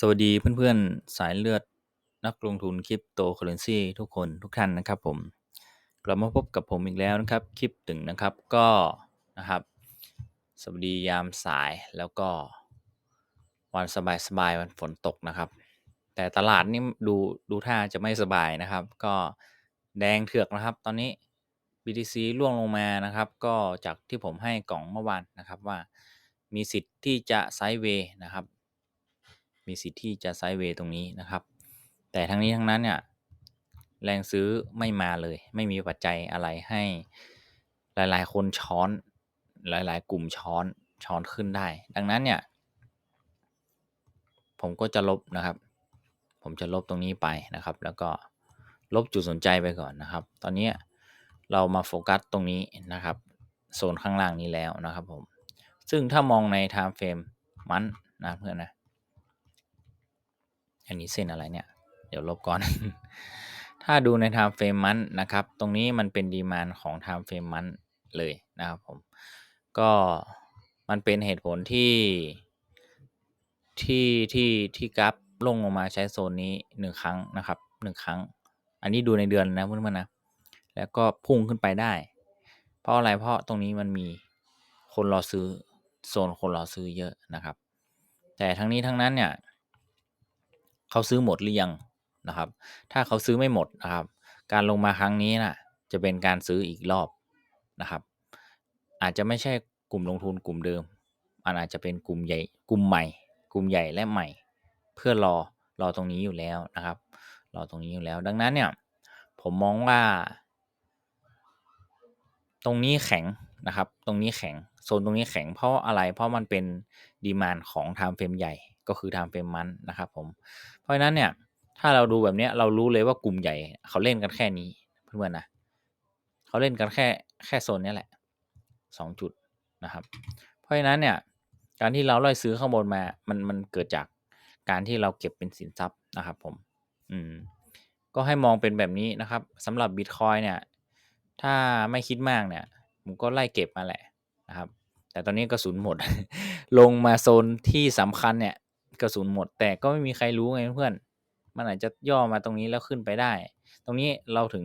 สวัสดีเพื่อนๆ สายเลือดนักลงทุนคริปโตเคอเรนซีทุกคนทุกท่านนะครับผมกลับมาพบกับผมอีกแล้วนะครับ คลิปตึงนะครับก็นะครับ สวัสดียามสายแล้วก็วันสบายๆวันฝนตกนะครับ แต่ตลาดนี่ดูดูท่าจะไม่สบายนะครับ ก็แดงเถือกนะครับ ตอนนี้ BTC ร่วงลงมานะครับ ก็จากที่ผมให้กล่องเมื่อวานนะครับว่ามีสิทธิ์ที่จะไซด์เวย์นะครับ มีสิทธิ์ที่จะไซด์เวย์ตรงนี้นะครับ แต่ทั้งนี้ทั้งนั้นเนี่ยแรงซื้อไม่มาเลย ไม่มีปัจจัยอะไรให้หลาย ๆ คนช้อน หลาย ๆ กลุ่มช้อนช้อนขึ้นได้ ดังนั้นเนี่ย ผมก็จะลบนะครับ ผมจะลบตรงนี้ไปนะครับ แล้วก็ลบจุดสนใจไปก่อนนะครับ ตอนนี้เรามาโฟกัสตรงนี้นะครับ โซนข้างล่างนี้แล้วนะครับผม ซึ่งถ้ามองใน time frame มันนะเพื่อนนะ อันนี้เส้นอะไรเนี่ย เดี๋ยวลบก่อน ถ้าดูใน time frame มันนะครับ ตรงนี้มันเป็นดีมานของ time frame มันเลยนะครับผม ก็มันเป็นเหตุผลที่ที่ที่ที่กราฟลงลงมาใช้โซนนี้หนึ่งครั้งนะครับหนึ่งครั้ง อันนี้ดูในเดือนนะเพื่อนๆนะ แล้วก็พุ่งขึ้นไปได้ เพราะอะไรเพราะตรงนี้มันมีคนรอซื้อโซนคนรอซื้อเยอะนะครับ แต่ทั้งนี้ทั้งนั้นเนี่ย เขาซื้อหมดหรือยังนะครับ ถ้าเขาซื้อไม่หมดนะครับ การลงมาครั้งนี้นะจะเป็นการซื้ออีกรอบนะครับ อาจจะไม่ใช่กลุ่มลงทุนกลุ่มเดิมมันอาจจะเป็นกลุ่มใหญ่กลุ่มใหม่ กลุ่มใหญ่และใหม่ เพื่อรอรอตรงนี้อยู่แล้วนะครับ รอตรงนี้อยู่แล้ว ดังนั้นเนี่ยผมมองว่า ตรงนี้แข็งนะครับ ตรงนี้แข็งโซนตรงนี้แข็งเพราะอะไรเพราะมันเป็นดีมานของไทม์เฟรมใหญ่ ก็คือทม์เฟรมมันนะครับผม เพราะฉะนั้นเนี่ยถ้าเราดูแบบนี้เรารู้เลยว่ากลุ่มใหญ่ เขาเล่นกันแค่นี้เพื่อนๆนะเขาเล่นกันแค่แค่โซนนี้แหละสองจุดนะครับ เพราะฉะนั้นเนี่ยการที่เราไล่ซื้อข้างบนมามันมันเกิดจากการที่เราเก็บเป็นสินทรัพย์นะครับผม อืม ก็ให้มองเป็นแบบนี้นะครับสำหรับบิตคอยเนี่ย ถ้าไม่คิดมากเนี่ย ผมก็ไล่เก็บมาแหละนะครับ แต่ตอนนี้กระสุนหมด ลงมาโซนที่สำคัญเนี่ย กระสุนหมด แต่ก็ไม่มีใครรู้ไงเพื่อน มันอาจจะย่อมาตรงนี้แล้วขึ้นไปได้ ตรงนี้เราถึง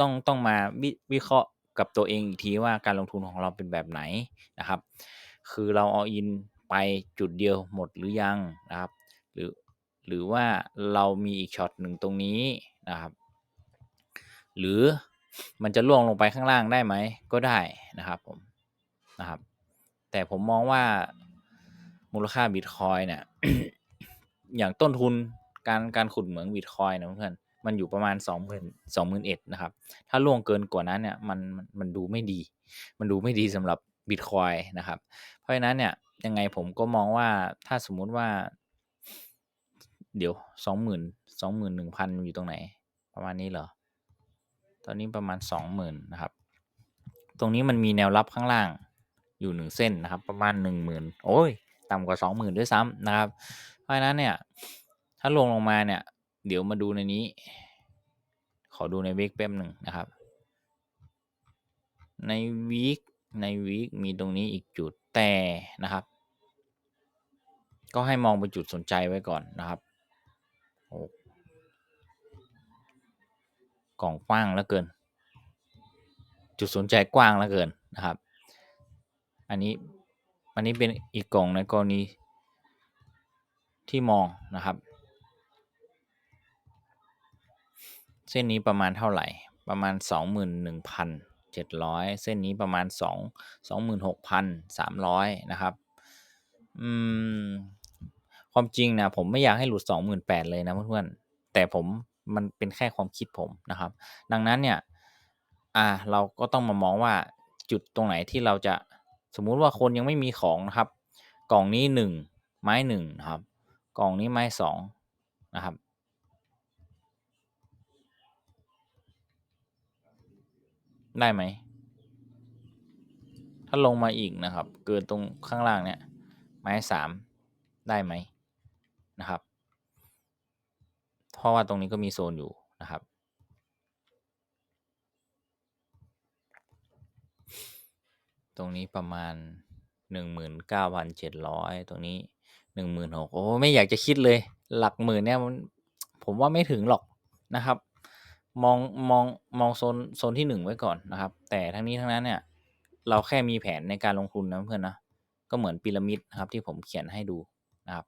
ต้องต้องมาวิเคราะห์กับตัวเองอีกทีว่าการลงทุนของเราเป็นแบบไหนนะครับ คือเราเอาอินไปจุดเดียวหมดหรือยังนะครับ หรือหรือว่าเรามีอีกช็อตหนึ่งตรงนี้นะครับ หรือมันจะล่วงลงไปข้างล่างได้ไหมก็ได้นะครับผมนะครับ แต่ผมมองว่า มูลค่าบิตคอยเนี่ย อย่างต้นทุนการการขุดเหมืองบิตคอยนะเพื่อนมันอยู่ประมาณสองหมื่นสองหมื่นเอ็ดนะครับ ถ้าล่วงเกินกว่านั้นเนี่ยมันมันดูไม่ดี มันดูไม่ดีสำหรับบิตคอยนะครับ เพราะฉะนั้นเนี่ยยังไงผมก็มองว่าถ้าสมมุติว่า เดี๋ยวสองหมื่นสองหมื่นหนึ่งพันอยู่ตรงไหน ประมาณนี้เหรอ ตอนนี้ประมาณสองหมื่นนะครับ ตรงนี้มันมีแนวรับข้างล่างอยู่หนึ่งเส้นนะครับ ประมาณหนึ่งหมื่นโอ้ย ต่ำกว่าสองหมื่นด้วยซ้ำนะครับ เพราะฉะนั้นเนี่ยถ้าลงลงมาเนี่ย เดี๋ยวมาดูในนี้ ขอดูในวีคแป๊บหนึ่งนะครับ ในวีคในวีคมีตรงนี้อีกจุดแต่นะครับ ก็ให้มองเป็นจุดสนใจไว้ก่อนนะครับโอ้กล่องกว้างแล้วเกิน จุดสนใจกว้างแล้วเกินนะครับ อันนี้ อันนี้เป็นอีกกล่องในกรณีที่มองนะครับ เส้นนี้ประมาณเท่าไหร่ประมาณ 21,700 เส้นนี้ประมาณ 2 26,300 นะครับอืมความจริงนะผมไม่อยากให้หลุด 28,000 เลยนะเพื่อนๆแต่ผมมันเป็นแค่ความคิดผมนะครับ ดังนั้นเนี่ยอ่าเราก็ต้องมามองว่าจุดตรงไหนที่เราจะ สมมุติว่าคนยังไม่มีของนะครับ กล่องนี้หนึ่งไม้หนึ่งนะครับ กล่องนี้ไม้สองนะครับ ได้ไหม ถ้าลงมาอีกนะครับ เกินตรงข้างล่างเนี่ย ไม้สามได้ไหมนะครับ เพราะว่าตรงนี้ก็มีโซนอยู่นะครับ รงนี้ประมาณหนึ่งหมื่นเก้าพันเจ็ดร้อยตรงนี้หนึ่งหมื่นหกโอ้ไม่อยากจะคิดเลย หลักหมื่นเนี่ยมันผมว่าไม่ถึงหรอกนะครับ มองมองมองโซนโซนที่หนึ่งไว้ก่อนนะครับ แต่ทั้งนี้ทั้งนั้นเนี่ย เราแค่มีแผนในการลงทุนนะเพื่อนนะก็เหมือนพีระมิดนะครับที่ผมเขียนให้ดูนะครับ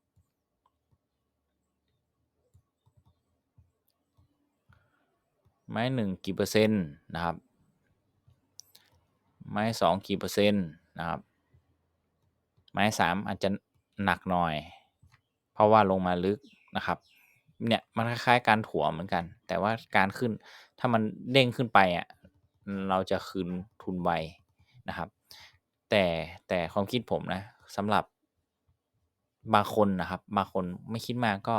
ไม้หนึ่งกี่เปอร์เซ็นต์นะครับ ไม้สองกี่เปอร์เซ็นต์นะครับ ไม้สามอาจจะหนักหน่อย เพราะว่าลงมาลึกนะครับ เนี่ยมันคล้ายๆการถัวเหมือนกัน แต่ว่าการขึ้นถ้ามันเด้งขึ้นไปอะเราจะคืนทุนไวนะครับ แต่แต่ความคิดผมนะสำหรับบางคนนะครับ บางคนไม่คิดมากก็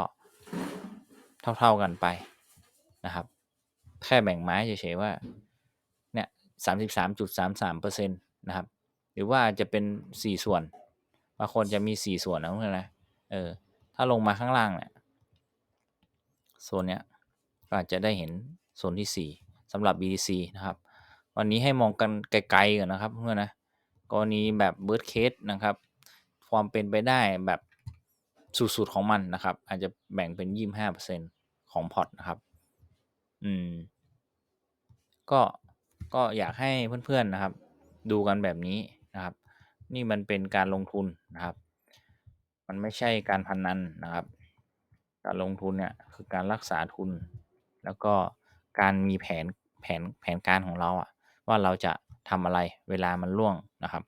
เท่าๆกันไปนะครับ แค่แบ่งไม้เฉยๆว่า สามสิบสามจุดสามสามเปอร์เซ็นต์นะครับ หรือว่าจะเป็นสี่ส่วน บางคนจะมีสี่ส่วนนะเพื่อนนะเออ ถ้าลงมาข้างล่างเนี่ยโซนเนี้ยก็อาจจะได้เห็นโซนที่สี่สำหรับ BTC นะครับ วันนี้ให้มองกันไกลๆก่อนนะครับเพื่อนนะกรณีแบบเบิร์ดเคสนะครับความเป็นไปได้แบบสุดๆของมันนะครับ อาจจะแบ่งเป็นยี่ห้าเปอร์เซ็นของพอร์ตนะครับ อืม ก็ ก็อยากให้เพื่อนๆนะครับ ดูกันแบบนี้นะครับ นี่มันเป็นการลงทุนนะครับ มันไม่ใช่การพนนันนะครับ การลงทุนเนี่ยคือการรักษาทุน แล้วก็การมีแผนแผนแผนการของเราอะว่าเราจะทำอะไรเวลามันล่วงนะครับ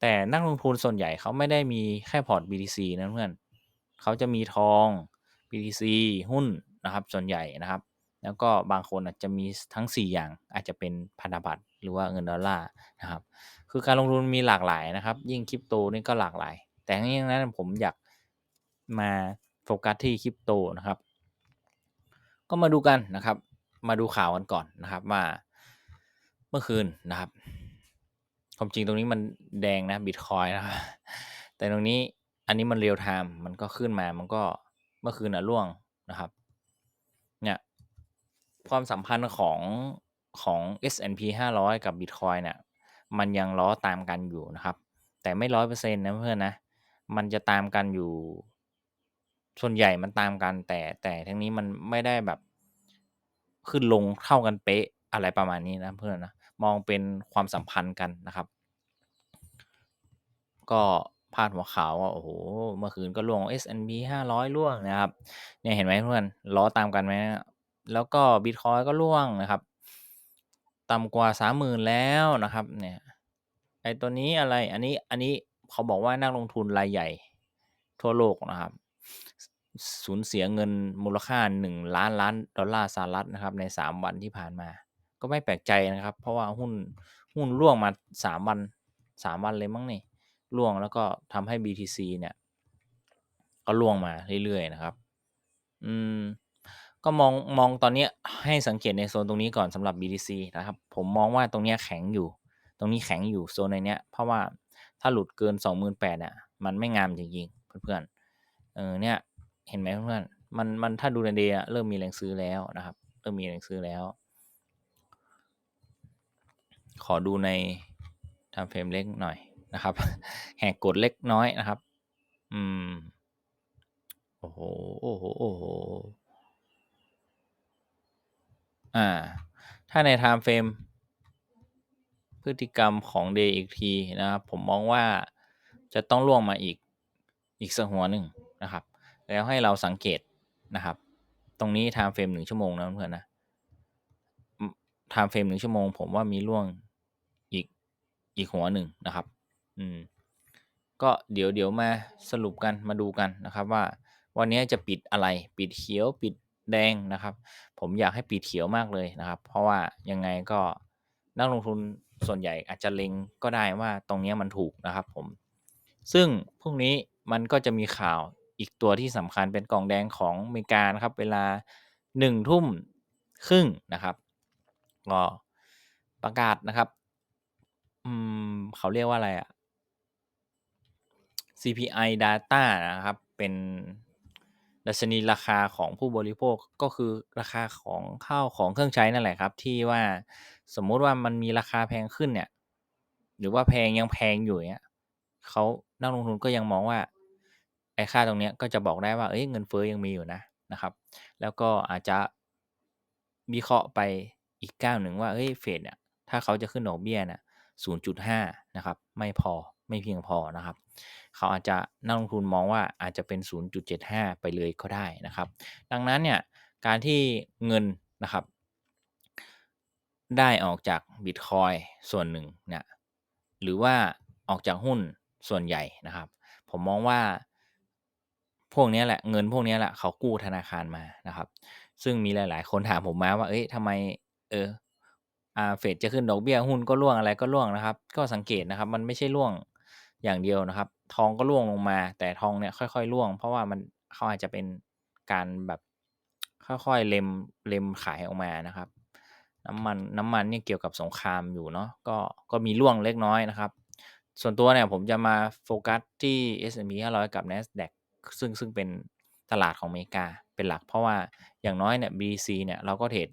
แต่นักลงทุนส่วนใหญ่เขาไม่ได้มีแค่พอร์ต BTC นะเพื่อนเขาจะมีทอง BTC หุ้นนะครับ ส่วนใหญ่นะครับ แล้วก็บางคนอาจจะมีทั้ง 4 อย่างอาจจะเป็นพันธบัตรหรือว่าเงินดอลลาร์นะครับคือการลงทุนมีหลากหลายนะครับ ยิ่งคริปโตนี่ก็หลากหลาย แต่ทั้งนี้ทั้งนั้นผมอยากมาโฟกัสที่คริปโตนะครับ ก็มาดูกันนะครับ มาดูข่าวกันก่อนนะครับว่าเมื่อคืนนะครับความจริงตรงนี้มันแดงนะบิตคอยนะครับแต่ตรงนี้อันนี้มันเรียลไทม์มันก็ขึ้นมามันก็เมื่อคืนอะร่วงนะครับ ความสัมพันธ์ของของ S&P 500 กับ Bitcoin เนี่ยมันยังล้อตามกันอยู่นะครับ แต่ไม่ร้อยเปอร์เซ็นต์นะเพื่อนนะ มันจะตามกันอยู่ ส่วนใหญ่มันตามกันแต่แต่ทั้งนี้มันไม่ได้แบบ ขึ้นลงเท่ากันเป๊ะอะไรประมาณนี้นะเพื่อนนะมองเป็นความสัมพันธ์กันนะครับ ก็พาดหัวข่าวว่าโอ้โหเมื่อคืนก็ล่วง S&P 500ล่วงนะครับ เนี่ยเห็นไหมเพื่อนล้อตามกันไหม แล้วก็บิตคอยก็ล่วงนะครับ ต่ำกว่าสามหมื่นแล้วนะครับ เนี่ย ไอตัวนี้อะไร อันนี้ อันนี้เขาบอกว่านักลงทุนรายใหญ่ ทั่วโลกนะครับ สูญเสียเงินมูลค่าหนึ่งล้านล้านดอลลาร์สหรัฐนะครับ ในสามวันที่ผ่านมา ก็ไม่แปลกใจนะครับ เพราะว่าหุ้นหุ้นร่วงมาสามวันสามวันเลยมั้งนี่ร่วงแล้วก็ทำให้ BTC เนี่ย ก็ร่วงมาเรื่อยๆนะครับ อืม ก็มอง มองตอนนี้ให้สังเกตในโซนตรงนี้ก่อนสำหรับ BTC นะครับ ผมมองว่าตรงนี้แข็งอยู่ ตรงนี้แข็งอยู่โซนในเนี้ย เพราะว่าถ้าหลุดเกิน 28,000เนี่ยมันไม่งามจริงๆเพื่อนๆ เออเนี่ยเห็นไหมเพื่อนๆ มันมันถ้าดูในเดย์เริ่มมีแรงซื้อแล้วนะครับ เริ่มมีแรงซื้อแล้ว ขอดูในทำเฟรมเล็กหน่อยนะครับ แหกกดเล็กน้อยนะครับ อืม โอ้โห โอ้โห โอ้โห อ่า ถ้าใน time frame พฤติกรรมของ day อีกทีนะครับ ผมมองว่าจะต้องล่วงมาอีกอีกสักหัวหนึ่งนะครับ แล้วให้เราสังเกตนะครับ ตรงนี้ time frame หนึ่งชั่วโมงนะเพื่อนนะ time frame หนึ่งชั่วโมง ผมว่ามีล่วงอีกอีกหัวหนึ่งนะครับ อืม ก็เดี๋ยวเดี๋ยวมาสรุปกันมาดูกันนะครับว่าวันนี้จะปิดอะไร ปิดเขียว ปิด แดงนะครับ ผมอยากให้ปิดเขียวมากเลยนะครับ เพราะว่ายังไงก็นักลงทุนส่วนใหญ่อาจจะเล็งก็ได้ว่าตรงนี้มันถูกนะครับผม ซึ่งพรุ่งนี้มันก็จะมีข่าวอีกตัวที่สำคัญเป็นกล่องแดงของอเมริกานะครับ เวลาหนึ่งทุ่มครึ่งนะครับก็ประกาศนะครับ อืม เขาเรียกว่าอะไรอะ CPI data นะครับ เป็น ดัชนีราคาของผู้บริโภคก็คือราคาของข้าวของเครื่องใช้นั่นแหละครับ ที่ว่าสมมุติว่ามันมีราคาแพงขึ้นเนี่ย หรือว่าแพงยังแพงอยู่เนี่ยเขานักลงทุนก็ยังมองว่าไอ้ค่าตรงเนี้ยก็จะบอกได้ว่าเอ้ยเงินเฟ้อยังมีอยู่นะนะครับ แล้วก็อาจจะวิเคราะห์ไปอีกก้าวหนึ่งว่าเฮ้ยเฟดเนี่ยถ้าเขาจะขึ้นดอกเบี้ยเนี่ย0.5 นะครับ ไม่พอ ไม่เพียงพอนะครับ เขาอาจจะนักลงทุนมองว่าอาจจะเป็น 0.75 ไปเลยก็ได้นะครับ ดังนั้นเนี่ยการที่เงินนะครับได้ออกจากบิตคอยส่วนหนึ่งเนี่ยหรือว่าออกจากหุ้นส่วนใหญ่นะครับ ผมมองว่าพวกนี้แหละเงินพวกนี้แหละเขากู้ธนาคารมานะครับ ซึ่งมีหลาย ๆ คนถามผมมาว่า เอ้ยทำไมเอออาเฟดจะขึ้นดอกเบี้ยหุ้นก็ร่วงอะไรก็ร่วงนะครับ ก็สังเกตนะครับ มันไม่ใช่ร่วง อย่างเดียวนะครับ ทองก็ร่วงลงมา แต่ทองเนี่ยค่อยๆร่วง เพราะว่ามันเขาอาจจะเป็นการแบบค่อยๆเล็มเล็มขายออกมานะครับ น้ำมันน้ำมันเนี่ยเกี่ยวกับสงครามอยู่เนาะก็ก็มีร่วงเล็กน้อยนะครับ ส่วนตัวเนี่ยผมจะมาโฟกัสที่ S&P 500 กับ NASDAQ ซึ่งซึ่งเป็นตลาดของอเมริกาเป็นหลัก เพราะว่าอย่างน้อยเนี่ย BC เนี่ยเราก็เทรด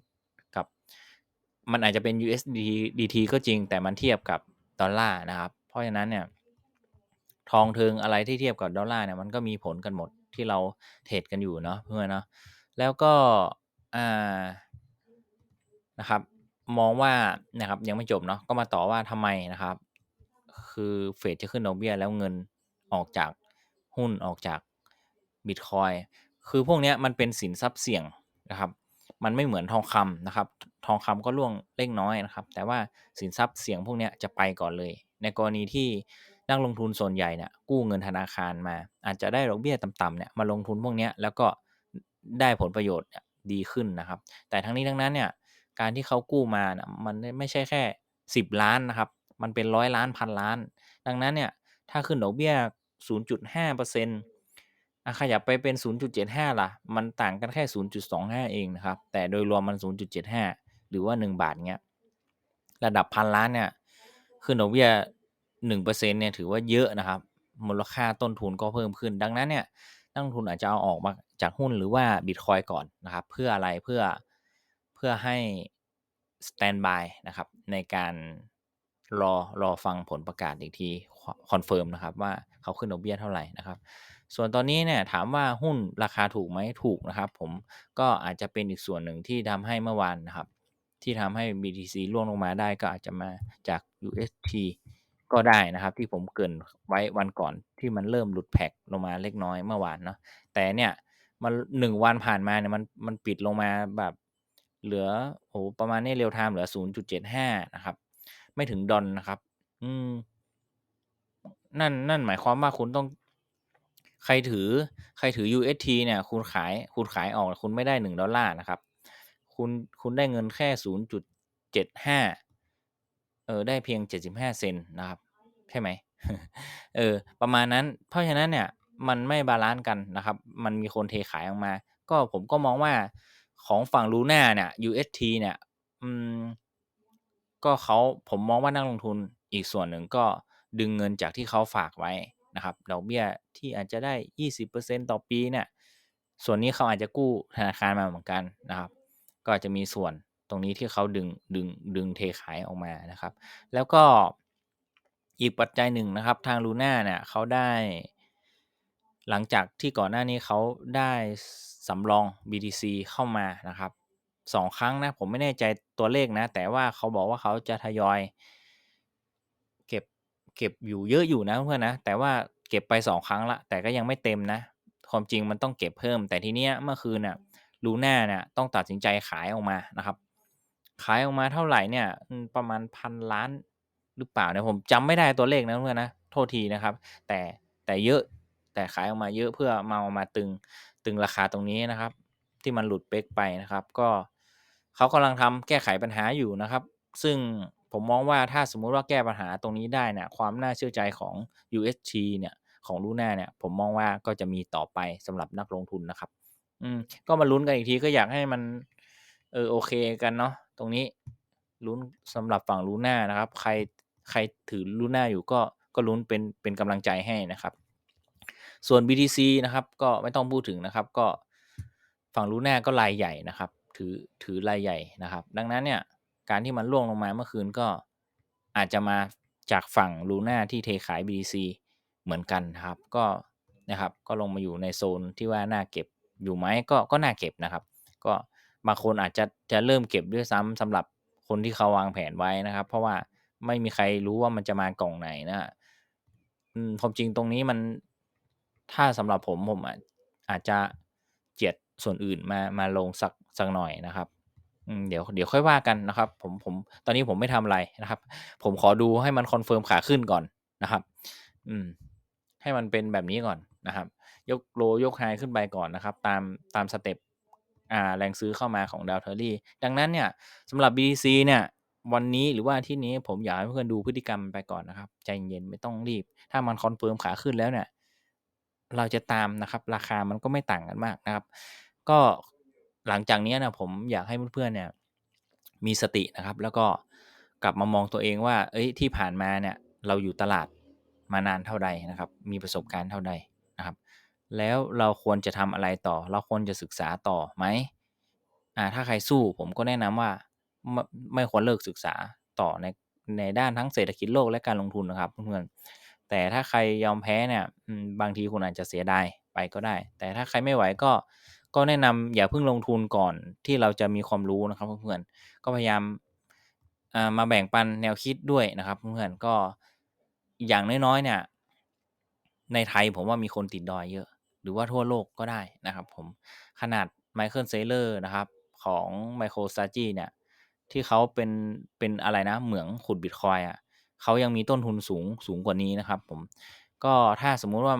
กับ มันอาจจะเป็น USDT ก็จริง แต่มันเทียบกับดอลลาร์นะครับ เพราะฉะนั้นเนี่ย ทองเทิงอะไรที่เทียบกับดอลลาร์เนี่ยมันก็มีผลกันหมดที่เราเทรดกันอยู่เนาะเพื่อนเนาะแล้วก็อ่านะครับมองว่านะครับยังไม่จบเนาะก็มาต่อว่าทำไมนะครับ คือเฟดจะขึ้นดอกเบี้ยแล้วเงินออกจากหุ้นออกจากบิตคอยคือพวกนี้มันเป็นสินทรัพย์เสี่ยงนะครับ มันไม่เหมือนทองคำนะครับ ทองคำก็ร่วงเล็กน้อยนะครับ แต่ว่าสินทรัพย์เสี่ยงพวกนี้จะไปก่อนเลย ในกรณีที่ นักลงทุนส่วนใหญ่เนี่ยกู้เงินธนาคารมา อาจจะได้ดอกเบี้ยต่ำๆเนี่ยมาลงทุนพวกนี้แล้วก็ได้ผลประโยชน์ดีขึ้นนะครับ แต่ทั้งนี้ทั้งนั้นเนี่ยการที่เขากู้มานะมันไม่ใช่แค่ 10 ล้านนะครับ มันเป็นร้อยล้านพันล้าน ดังนั้นเนี่ยถ้าขึ้นดอกเบี้ย 0.5%อะขยับไปเป็น 0.75 ล่ะ มันต่างกันแค่ 0.25 เองนะครับ แต่โดยรวมมัน 0.75 หรือว่า 1 บาทเงี้ย ระดับพันล้านเนี่ย ขึ้นดอกเบี้ย 1%เปอร์เซ็นเนี่ยถือว่าเยอะนะครับ มูลค่าต้นทุนก็เพิ่มขึ้น ดังนั้นเนี่ยนักทุนอาจจะเอาออกมาจากหุ้นหรือว่าบิตคอยก่อนนะครับ เพื่ออะไรเพื่อเพื่อให้สแตนบายนะครับ ในการรอรอฟังผลประกาศอีกทีคอนเฟิร์มนะครับ ว่าเขาขึ้นดอกเบี้ยเท่าไหร่นะครับ ส่วนตอนนี้เนี่ยถามว่าหุ้นราคาถูกไหมถูกนะครับ ผมก็อาจจะเป็นอีกส่วนหนึ่งที่ทำให้เมื่อวานนะครับ ที่ทำให้ BTC ร่วงลงมาได้ก็อาจจะมาจาก UST ก็ได้นะครับ ที่ผมเกินไว้วันก่อนที่มันเริ่มหลุดแพ็กลงมาเล็กน้อยเมื่อวานเนาะแต่เนี่ยมันหนึ่งวันผ่านมาเนี่ยมันมันปิดลงมาแบบเหลือโอ้ประมาณนี้เรียวไทม์เหลือ0.75นะครับ ไม่ถึงดอลนะครับ อืม นั่นนั่นหมายความว่าคุณต้อง ใครถือ ใครถือ UST เนี่ย คุณขายคุณขายออกคุณไม่ได้หนึ่งดอลลาร์นะครับ คุณคุณได้เงินแค่0.75เออได้เพียง 75 เซนนะครับ ใช่ไหมเออประมาณนั้น เพราะฉะนั้นเนี่ยมันไม่บาลานซ์กันนะครับ มันมีคนเทขายออกมา ก็ผมก็มองว่าของฝั่งลูน่าเนี่ย UST เนี่ยอืมก็เขาผมมองว่านักลงทุนอีกส่วนหนึ่งก็ดึงเงินจากที่เขาฝากไว้นะครับดอกเบี้ยที่อาจจะได้ 20%ต่อปีเนี่ยส่วนนี้เขาอาจจะกู้ธนาคารมาเหมือนกันนะครับ ก็อาจจะมีส่วน ตรงนี้ที่เขาดึงดึงดึงเทขายออกมานะครับ แล้วก็อีกปัจจัยหนึ่งนะครับ ทางลูน่าเนี่ยเขาได้ หลังจากที่ก่อนหน้านี้เขาได้สำรอง BTC เข้ามานะครับสองครั้งนะ ผมไม่แน่ใจตัวเลขนะ แต่ว่าเขาบอกว่าเขาจะทยอย เก็บเก็บอยู่เยอะอยู่นะเพื่อนนะ แต่ว่าเก็บไปสองครั้งละ แต่ก็ยังไม่เต็มนะ ความจริงมันต้องเก็บเพิ่ม แต่ทีเนี้ยเมื่อคืนน่ะลูน่าเนี่ยต้องตัดสินใจขายออกมานะครับ ขายออกมาเท่าไหร่เนี่ยประมาณพันล้านหรือเปล่าเนี่ยผมจำไม่ได้ตัวเลขนะเพื่อนนะโทษทีนะครับ แต่แต่เยอะแต่ขายออกมาเยอะเพื่อมาเอามาตึงตึงราคาตรงนี้นะครับ ที่มันหลุดเป๊กไปนะครับ ก็เขากำลังทำแก้ไขปัญหาอยู่นะครับ ซึ่งผมมองว่าถ้าสมมุติว่าแก้ปัญหาตรงนี้ได้เนี่ยความน่าเชื่อใจของ UST เนี่ยของลูน่าเนี่ยผมมองว่าก็จะมีต่อไปสำหรับนักลงทุนนะครับ อืมก็มาลุ้นกันอีกทีก็อยากให้มัน เออโอเคกันเนาะตรงนี้ลุ้นสำหรับฝั่งลูน่านะครับ ใครใครถือลูน่าอยู่ก็ก็ลุ้นเป็นเป็นกำลังใจให้นะครับ ส่วน BTC นะครับ ก็ไม่ต้องพูดถึงนะครับ ก็ฝั่งลูน่าก็รายใหญ่นะครับ ถือถือรายใหญ่นะครับ ดังนั้นเนี่ยการที่มันร่วงลงมาเมื่อคืนก็อาจจะมาจากฝั่งลูน่าที่เทขาย BTC เหมือนกันนะครับ ก็นะครับก็ลงมาอยู่ในโซนที่ว่าน่าเก็บอยู่ไหมก็ก็น่าเก็บนะครับ ก็ บางคนอาจจะจะเริ่มเก็บด้วยซ้ำสำหรับคนที่เขาวางแผนไว้นะครับ เพราะว่าไม่มีใครรู้ว่ามันจะมากล่องไหนนะอืมความจริงตรงนี้มันถ้าสำหรับผมผมอาจจะเจียดส่วนอื่นมามาลงสักสักหน่อยนะครับเดี๋ยวเดี๋ยวค่อยว่ากันนะครับ ผมผมตอนนี้ผมไม่ทำอะไรนะครับ ผมขอดูให้มันคอนเฟิร์มขาขึ้นก่อนนะครับ อืม ให้มันเป็นแบบนี้ก่อนนะครับ ยกโลยกไฮขึ้นไปก่อนนะครับ ตามตามสเต็ป อ่าแรงซื้อเข้ามาของดาวเทอรี่ดังนั้นเนี่ยสำหรับ BTC เนี่ยวันนี้หรือว่าอาที่นี้ผมอยากให้เพื่อนดูพฤติกรรมไปก่อนนะครับ ใจเย็นไม่ต้องรีบ ถ้ามันคอนเฟิร์มขาขึ้นแล้วเนี่ย เราจะตามนะครับ ราคามันก็ไม่ต่างกันมากนะครับ ก็หลังจากนี้นะผมอยากให้เพื่อนๆเนี่ย มีสตินะครับ แล้วก็กลับมามองตัวเองว่า เอ้ยที่ผ่านมาเนี่ย เราอยู่ตลาดมานานเท่าใดนะครับ มีประสบการณ์เท่าใดนะครับ แล้วเราควรจะทำอะไรต่อ เราควรจะศึกษาต่อไหมอ่าถ้าใครสู้ผมก็แนะนำว่าไม่ไม่ควรเลิกศึกษาต่อในในด้านทั้งเศรษฐกิจโลกและการลงทุนนะครับเพื่อนแต่ถ้าใครยอมแพ้เนี่ยบางทีคุณอาจจะเสียดายไปก็ได้ แต่ถ้าใครไม่ไหวก็ก็แนะนำอย่าเพิ่งลงทุนก่อนที่เราจะมีความรู้นะครับเพื่อนก็พยายามมาแบ่งปันแนวคิดด้วยนะครับเพื่อนก็อย่างน้อยๆเนี่ยในไทยผมว่ามีคนติดดอยเยอะ หรือว่าทั่วโลกก็ได้นะครับผมขนาดไมเคิลเซเลอร์นะครับของไมโครซาจีเนี่ยที่เขาเป็นเป็นอะไรนะเหมืองขุดบิตคอยอะเขายังมีต้นทุนสูงสูงกว่านี้นะครับผมก็ถ้าสมมุติว่า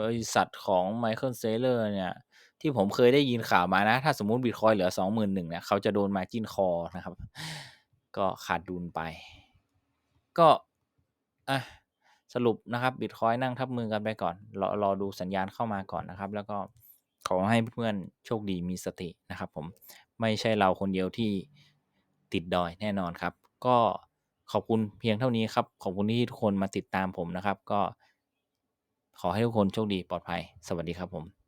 บริษัทของไมเคิลเซเลอร์เนี่ยที่ผมเคยได้ยินข่าวมานะ ถ้าสมมุติบิตคอยเหลือสองหมื่นหนึ่งเนี่ยเขาจะโดนมาจิ้นคอนะครับ ก็ขาดดุลไป ก็อะ สรุปนะครับบิตคอยนั่งทับมือกันไปก่อน รอรอดูสัญญาณเข้ามาก่อนนะครับ แล้วก็ขอให้เพื่อนๆโชคดีมีสตินะครับผมไม่ใช่เราคนเดียวที่ติดดอยแน่นอนครับ ก็ขอบคุณเพียงเท่านี้ครับ ขอบคุณที่ทุกคนมาติดตามผมนะครับ ก็ขอให้ทุกคนโชคดีปลอดภัย สวัสดีครับผม